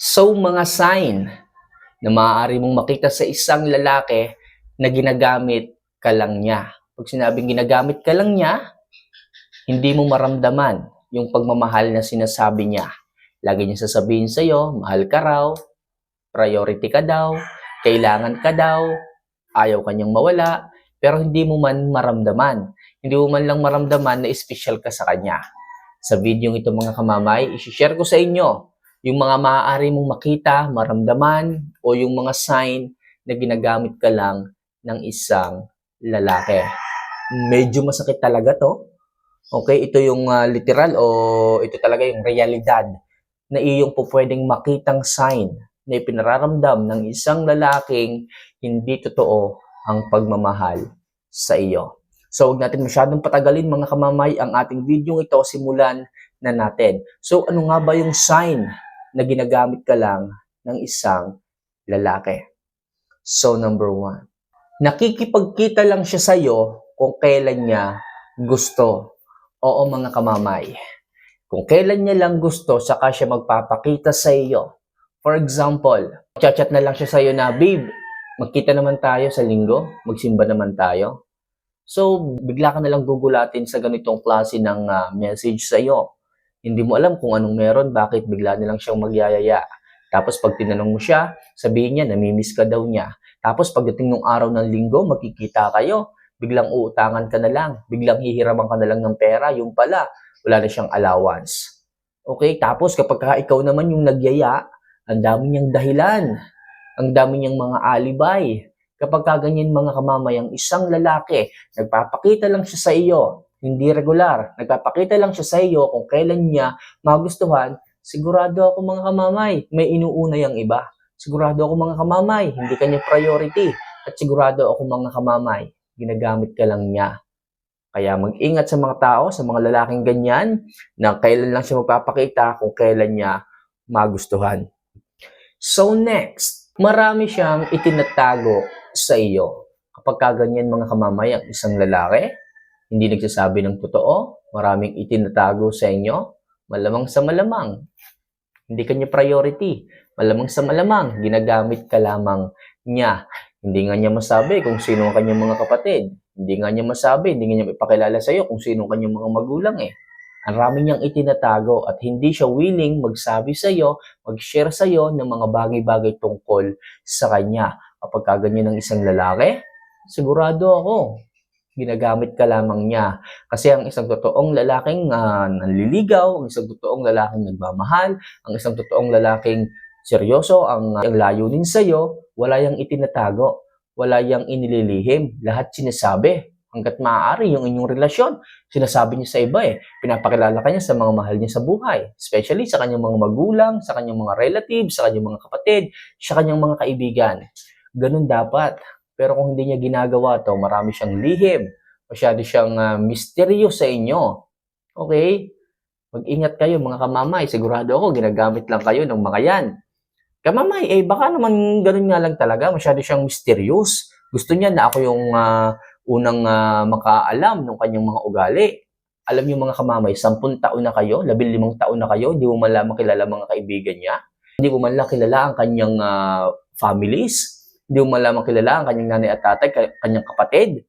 So, mga sign na maaari mong makita sa isang lalaki na ginagamit ka lang niya. Pag sinabing ginagamit ka lang niya, hindi mo maramdaman yung pagmamahal na sinasabi niya. Lagi niya sasabihin sa'yo, mahal ka raw, priority ka daw, kailangan ka daw, ayaw kanyang mawala, pero hindi mo man maramdaman. Hindi mo man lang maramdaman na special ka sa kanya. Sa video ito mga kamamay, isi-share ko sa inyo yung mga maaari mong makita, maramdaman, o yung mga sign na ginagamit ka lang ng isang lalaki. Medyo masakit talaga to. Okay, ito yung ah, literal o ito talaga yung realidad na iyong po pwedeng makitang sign na ipinararamdam ng isang lalaking hindi totoo ang pagmamahal sa iyo. So, huwag natin masyadong patagalin mga kamamay ang ating video ito, simulan na natin. So, ano nga ba yung sign na ginagamit ka lang ng isang lalaki? So, number one, nakikipagkita lang siya sa'yo kung kailan niya gusto. Oo mga kamamay. Kung kailan niya lang gusto, saka siya magpapakita sa iyo. For example, chat na lang siya sa iyo na, Babe, magkita naman tayo sa linggo, magsimba naman tayo. So, bigla ka na lang gugulatin sa ganitong klase ng ah, message sa iyo. Hindi mo alam kung anong meron, bakit bigla na lang siyang magyayaya. Tapos pag tinanong mo siya, sabihin niya, namimiss ka daw niya. Tapos pagdating ng araw ng linggo, magkikita kayo, biglang uutangan ka na lang, biglang hihiraman ka na lang ng pera, yung pala, wala na siyang allowance. Okay, tapos kapag ka ikaw naman yung nagyaya, ang dami niyang dahilan, ang dami niyang mga alibay. Kapag ka ganyan mga kamamayang isang lalaki, nagpapakita lang siya sa iyo, hindi regular, nagpapakita lang siya sa iyo kung kailan niya magustuhan, sigurado ako mga kamamay, may inuuna yung iba. Sigurado ako mga kamamay, hindi kanya priority. At sigurado ako mga kamamay, ginagamit ka lang niya. Kaya mag-ingat sa mga tao, sa mga lalaking ganyan, na kailan lang siya magpapakita kung kailan niya magustuhan. So next, marami siyang itinatago sa iyo. Kapag kaganyan mga kamamay ang isang lalaki, hindi nagsasabi ng totoo, maraming itinatago sa inyo, malamang sa malamang. Hindi kanya priority. Malamang sa malamang, ginagamit ka lamang niya. Hindi nga niya masabi kung sino ang kanyang mga kapatid. Hindi nga niya masabi, hindi nga niya ipakilala sa iyo kung sino ang kanyang mga magulang eh. Ang rami niyang itinatago at hindi siya willing magsabi sa iyo, mag-share sa iyo ng mga bagay-bagay tungkol sa kanya. Kapag kaganyan ng isang lalaki, sigurado ako, ginagamit ka lamang niya. Kasi ang isang totoong lalaking ah, nanliligaw, ang isang totoong lalaking nagmamahal, ang isang totoong lalaking seryoso, ang, ang layunin sa iyo, wala yang itinatago, wala yang inililihim, lahat sinasabi. Hanggat maaari yung inyong relasyon, sinasabi niya sa iba eh. Pinapakilala ka niya sa mga mahal niya sa buhay. Especially sa kanyang mga magulang, sa kanyang mga relatives, sa kanyang mga kapatid, sa kanyang mga kaibigan. Ganun dapat. Pero kung hindi niya ginagawa to, marami siyang lihim. Masyado siyang ah, mysterious sa inyo. Okay? Mag-ingat kayo mga kamamay. Sigurado ako, ginagamit lang kayo ng mga yan. Kamamay, eh baka naman ganun nga lang talaga. Masyado siyang mysterious. Gusto niya na ako yung ah, unang ah, makaalam ng kanyang mga ugali. Alam niyo mga kamamay, sampun taon na kayo, labil limang taon na kayo, hindi mo man lang makilala mga kaibigan niya. Hindi mo man lang kilala ang kanyang ah, families. Hindi mo man lang makilala ang kanyang nanay at tatay, ka- kanyang kapatid.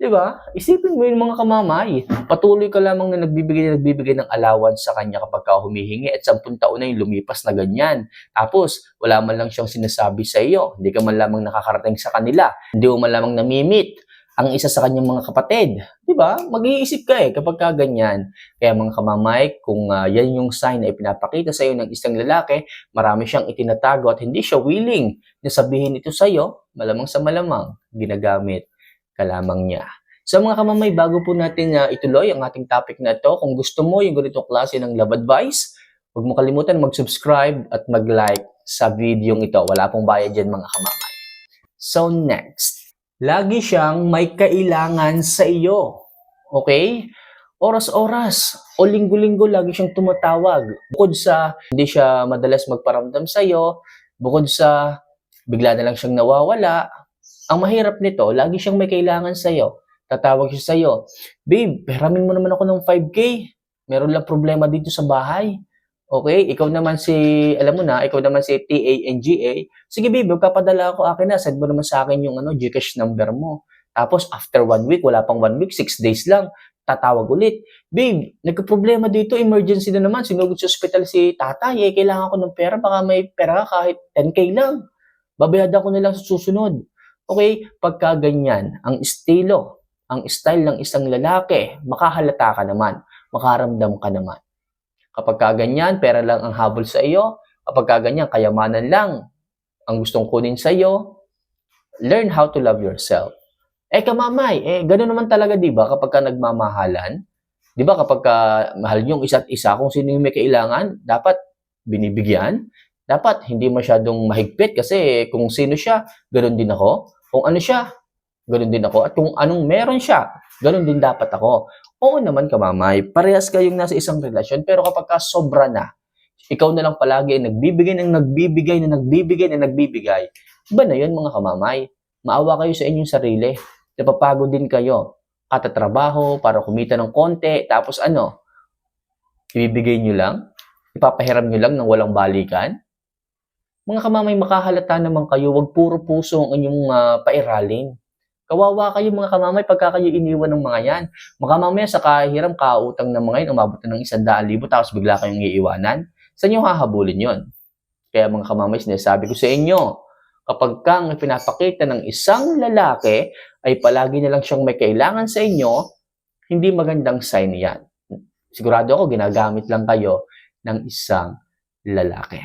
Di ba? Isipin mo yun mga kamamay. Patuloy ka lamang na nagbibigay na nagbibigay ng allowance sa kanya kapag ka humihingi at sampun taon na yung lumipas na ganyan. Tapos, wala man lang siyang sinasabi sa iyo. Hindi ka man lamang nakakarating sa kanila. Hindi mo man lamang namimit ang isa sa kanyang mga kapatid. Di ba? Mag-iisip ka eh kapag ka ganyan. Kaya mga kamamay, kung ah, yan yung sign na ipinapakita sa iyo ng isang lalaki, marami siyang itinatago at hindi siya willing na sabihin ito sa iyo, malamang sa malamang, ginagamit ka lamang niya. So mga kamamay, bago po natin ah, ituloy ang ating topic na ito, kung gusto mo yung ganitong klase ng love advice, huwag mo kalimutan mag-subscribe at mag-like sa video ito. Wala pong bayad dyan mga kamamay. So next, lagi siyang may kailangan sa iyo. Okay? Oras-oras o linggo-linggo lagi siyang tumatawag. Bukod sa hindi siya madalas magparamdam sa iyo, bukod sa bigla na lang siyang nawawala, ang mahirap nito, lagi siyang may kailangan sa iyo. Tatawag siya sa iyo, Babe, peramin mo naman ako ng 5K. Meron lang problema dito sa bahay. Okay? Ikaw naman si, alam mo na, ikaw naman si T-A-N-G-A. Sige, babe, magpapadala ako akin na. Send mo naman sa akin yung ano, Gcash number mo. Tapos, after one week, wala pang one week, six days lang, tatawag ulit. Babe, nagka-problema dito, emergency na naman. Sinugod sa hospital si tatay, eh, kailangan ko ng pera. Baka may pera ka kahit 10k lang. Babayad ako na lang sa susunod. Okay? Pagka ganyan, ang estilo, ang style ng isang lalaki, makahalata ka naman, makaramdam ka naman. Kapag ka ganyan, pera lang ang habol sa iyo. Kapag ka ganyan, kayamanan lang ang gustong kunin sa iyo. Learn how to love yourself. Eh, kamamay, eh, gano'n naman talaga, di ba, kapag ka nagmamahalan, di ba, kapag ka mahal yung isa't isa, kung sino yung may kailangan, dapat binibigyan. Dapat hindi masyadong mahigpit kasi kung sino siya, gano'n din ako. Kung ano siya, gano'n din ako. At kung anong meron siya, gano'n din dapat ako. Oo naman kamamay, parehas kayong nasa isang relasyon, pero kapag ka sobra na, ikaw na lang palagi ay nagbibigay ng nagbibigay na nagbibigay na nagbibigay, iba na yun mga kamamay. Maawa kayo sa inyong sarili. Napapagod din kayo. Katatrabaho para kumita ng konti, tapos ano, ibibigay nyo lang? Ipapahiram nyo lang ng walang balikan? Mga kamamay, makahalata naman kayo, wag puro puso ang inyong ah, pairalin. Kawawa kayo mga kamamay pagka kayo iniwan ng mga yan. Mga mamaya sa kahiram, kautang ng mga yan, umabot na ng isang daan libo, tapos bigla kayong iiwanan. Saan nyo hahabulin yon? Kaya mga kamamay, sinasabi ko sa inyo, kapag kang pinapakita ng isang lalaki, ay palagi na lang siyang may kailangan sa inyo, hindi magandang sign yan. Sigurado ako, ginagamit lang kayo ng isang lalaki.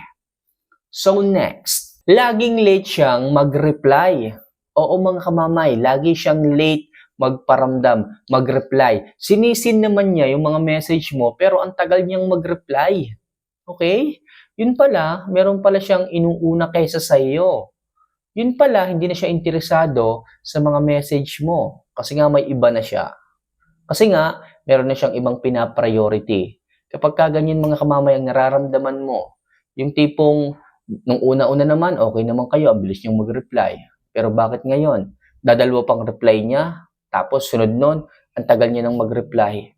So next, laging late siyang mag-reply. Oo mga kamamay, lagi siyang late magparamdam, mag-reply. Sinisin naman niya yung mga message mo pero ang tagal niyang mag-reply. Okay? Yun pala, meron pala siyang inuuna kaysa sa iyo. Yun pala, hindi na siya interesado sa mga message mo kasi nga may iba na siya. Kasi nga, meron na siyang ibang pinapriority. Kapag ka ganyan mga kamamay ang nararamdaman mo, yung tipong nung una-una naman, okay naman kayo, ang bilis niyang mag-reply. Pero bakit ngayon? Dadalwa pang reply niya, tapos sunod nun, ang tagal niya nang mag-reply.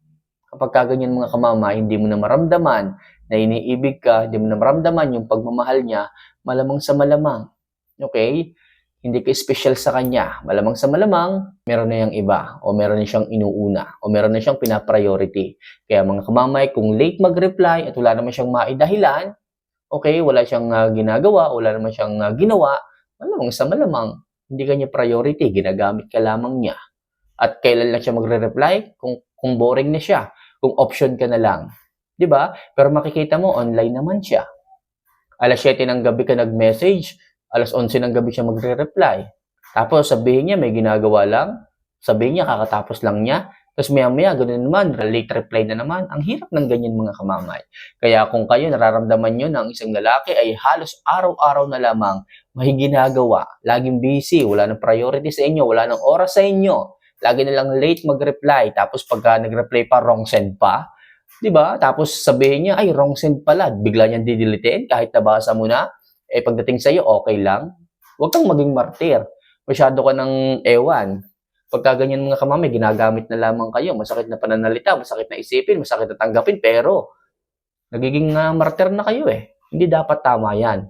Kapag kaganyan mga kamama, hindi mo na maramdaman na iniibig ka, hindi mo na maramdaman yung pagmamahal niya, malamang sa malamang. Okay? Hindi ka special sa kanya. Malamang sa malamang, meron na yung iba, o meron na siyang inuuna, o meron na siyang pinapriority. Kaya mga kamamay, kung late mag-reply at wala naman siyang maidahilan, okay, wala siyang ah, ginagawa, wala naman siyang ah, ginawa, malamang sa malamang, hindi kanya priority, ginagamit ka lamang niya. At kailan lang siya magre-reply? Kung, kung boring na siya, kung option ka na lang. 'Di ba? Pero makikita mo, online naman siya. Alas 7 ng gabi ka nag-message, alas 11 ng gabi siya magre-reply. Tapos sabihin niya may ginagawa lang, sabihin niya kakatapos lang niya, tapos maya-maya, ganoon naman, late reply na naman. Ang hirap ng ganyan mga kamamay. Kaya kung kayo nararamdaman nyo na ang isang lalaki ay halos araw-araw na lamang may ginagawa, laging busy, wala nang priority sa inyo, wala nang oras sa inyo, lagi na lang late mag-reply, tapos pagka nag-reply pa, wrong send pa, di ba? Tapos sabihin niya, ay, wrong send pala, bigla niyang didilitin kahit nabasa mo na, eh pagdating sa'yo, okay lang. Huwag kang maging martir. Masyado ka ng ewan. Pagka ganyan mga kamamay, ginagamit na lamang kayo. Masakit na pananalita, masakit na isipin, masakit na tanggapin, pero nagiging uh, martir na kayo eh. Hindi dapat tama yan.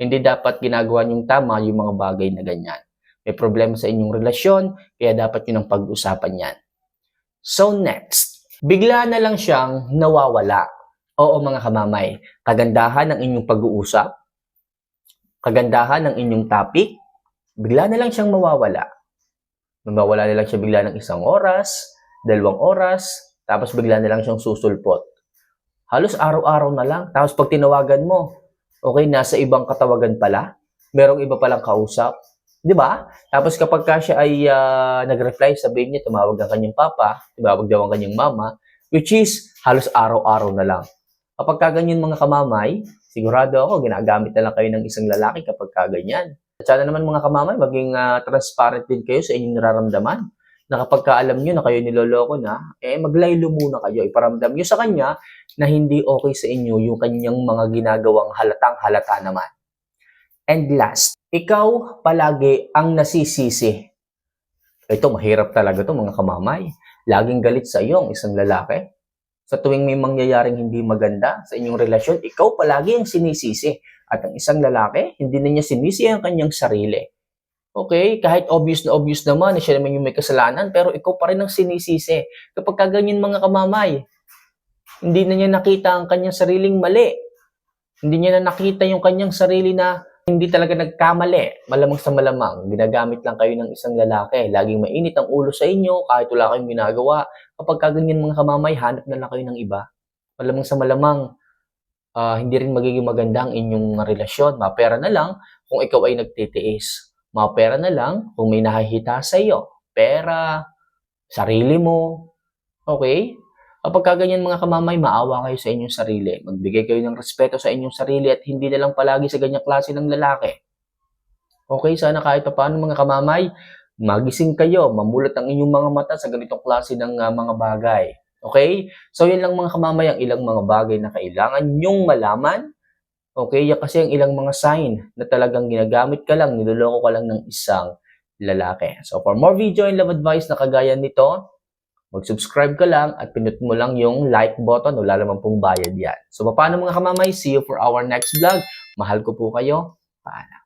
Hindi dapat ginagawa niyong tama yung mga bagay na ganyan. May problema sa inyong relasyon, kaya dapat yun ang pag-usapan yan. So next, bigla na lang siyang nawawala. Oo mga kamamay, kagandahan ng inyong pag-uusap, kagandahan ng inyong topic, bigla na lang siyang mawawala. Mawawala na lang siya bigla ng isang oras, dalawang oras, tapos bigla na lang siyang susulpot. Halos araw-araw na lang. Tapos pag tinawagan mo, okay, nasa ibang katawagan pala. Merong iba palang kausap. Di ba? Tapos kapag ka siya ay ah, nag-reply, sabihin niya, tumawag ang kanyang papa, tumawag daw ang kanyang mama, which is halos araw-araw na lang. Kapag ka ganyan mga kamamay, sigurado ako, ginagamit na lang kayo ng isang lalaki kapag ka ganyan. At sana naman mga kamamay, maging ah, transparent din kayo sa inyong nararamdaman. Na kapag nyo na kayo niloloko na, eh maglaylo muna kayo. Iparamdam nyo sa kanya na hindi okay sa inyo yung kanyang mga ginagawang halatang halata naman. And last, ikaw palagi ang nasisisi. Ito, mahirap talaga to mga kamamay. Laging galit sa iyo ang isang lalaki. Sa tuwing may mangyayaring hindi maganda sa inyong relasyon, ikaw palagi ang sinisisi. At ang isang lalaki, hindi na niya sinisi ang kanyang sarili. Okay, kahit obvious na obvious naman na siya naman yung may kasalanan, pero ikaw pa rin ang sinisisi. Kapag kaganyan mga kamamay, hindi na niya nakita ang kanyang sariling mali. Hindi niya na nakita yung kanyang sarili na hindi talaga nagkamali. Malamang sa malamang, ginagamit lang kayo ng isang lalaki. Laging mainit ang ulo sa inyo kahit wala kayong ginagawa. Kapag kaganyan mga kamamay, hanap na lang kayo ng iba. Malamang sa malamang, ah, hindi rin magiging maganda ang inyong relasyon. Mapera na lang kung ikaw ay nagtitiis. Mapera na lang kung may nakahita sa iyo. Pera, sarili mo. Okay? Kapag kaganyan mga kamamay, maawa kayo sa inyong sarili. Magbigay kayo ng respeto sa inyong sarili at hindi na lang palagi sa ganyang klase ng lalaki. Okay, sana kahit pa paano mga kamamay, magising kayo, mamulat ang inyong mga mata sa ganitong klase ng ah, mga bagay. Okay? So, yan lang mga kamamay ang ilang mga bagay na kailangan nyong malaman. Okay? Kasi ang ilang mga sign na talagang ginagamit ka lang, niloloko ka lang ng isang lalaki. So, for more video and love advice na kagaya nito, mag-subscribe ka lang at pinut mo lang yung like button. Wala naman pong bayad yan. So, paano mga kamamay? See you for our next vlog. Mahal ko po kayo. Paalam.